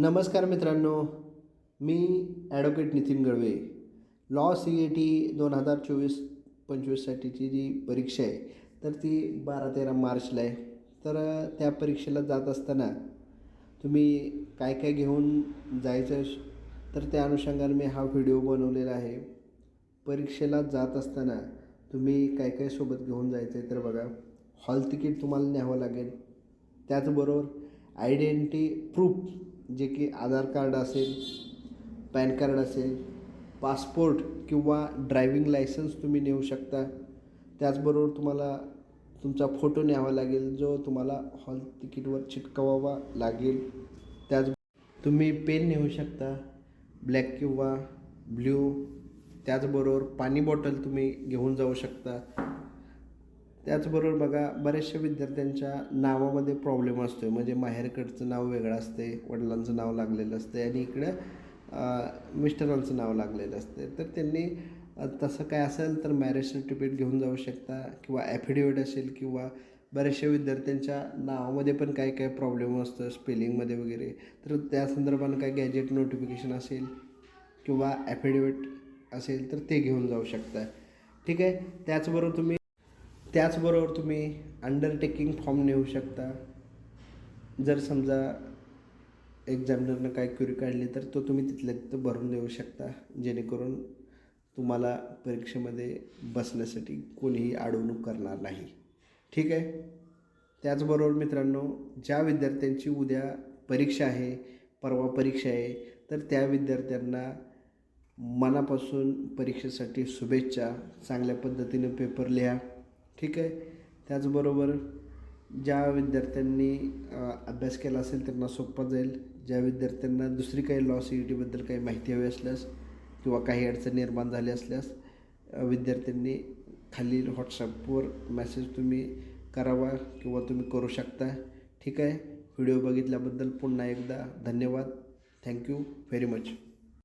नमस्कार मित्रांनो मी advocate Nitin Galve law C A T दोन हजार चोवीस पंचवीससाठीची जी परीक्षा आहे तर ती बारा तेरा मार्चला आहे. तर त्या परीक्षेला जात असताना तुम्ही काय काय घेऊन जायचं तर त्या अनुषंगाने मी हा व्हिडिओ बनवलेला आहे. परीक्षेला जात असताना तुम्ही काय काय सोबत घेऊन जायचं आहे तर बघा. हॉल तिकीट तुम्हाला न्यावं लागेल. त्याचबरोबर आयडेंटिटी प्रूफ जे की आधार कार्ड असेल पॅन कार्ड असेल पासपोर्ट किंवा ड्रायविंग लायसन्स तुम्ही नेऊ शकता. त्याचबरोबर तुम्हाला तुमचा फोटो न्यावा लागेल जो तुम्हाला हॉल तिकीटवर चिटकवावा लागेल. त्याच तुम्ही पेन नेऊ शकता ब्लॅक किंवा ब्ल्यू. त्याचबरोबर पाणी बॉटल तुम्ही घेऊन जाऊ शकता. त्याचबरोबर बघा बऱ्याचशा विद्यार्थ्यांच्या नावामध्ये प्रॉब्लेम असतो आहे म्हणजे माहेरकडचं नाव वेगळं असते वडिलांचं नाव लागलेलं असते आणि इकडं मिस्टरांचं नाव लागलेलं असते तर त्यांनी तसं काय असेल तर मॅरेज सर्टिफिकेट घेऊन जाऊ शकता किंवा ॲफिडेविट असेल किंवा बऱ्याचशा विद्यार्थ्यांच्या नावामध्ये पण काही काय प्रॉब्लेम असतं स्पेलिंगमध्ये वगैरे. तर त्या संदर्भानं काय गॅजेट नोटिफिकेशन असेल किंवा ॲफिडेविट असेल तर ते घेऊन जाऊ शकता. ठीक आहे? त्याचबरोबर तुम्ही त्याचबरोबर तुम्ही अंडरटेकिंग फॉर्म नेऊ शकता. जर समजा एक्झामिनरनं काय क्युरी काढली तर तो तुम्ही तिथल्या तिथं भरून देऊ शकता. जेणेकरून तुम्हाला परीक्षेमध्ये बसण्यासाठी कोणीही अडवणूक करणार नाही. ठीक आहे? त्याचबरोबर मित्रांनो ज्या विद्यार्थ्यांची उद्या परीक्षा आहे परवा परीक्षा आहे तर त्या विद्यार्थ्यांना मनापासून परीक्षेसाठी शुभेच्छा. चांगल्या पद्धतीने पेपर लिहा. ठीक आहे? त्याचबरोबर ज्या विद्यार्थ्यांनी अभ्यास केला असेल त्यांना सोपं जाईल. ज्या विद्यार्थ्यांना दुसरी काही लॉ सी ई टीबद्दल काही माहिती हवी असल्यास किंवा काही अडचण निर्माण झाली असल्यास विद्यार्थ्यांनी खालील व्हॉट्सॲपवर मेसेज तुम्ही करावा किंवा तुम्ही करू शकता. ठीक आहे? व्हिडिओ बघितल्याबद्दल पुन्हा एकदा धन्यवाद. Thank you very much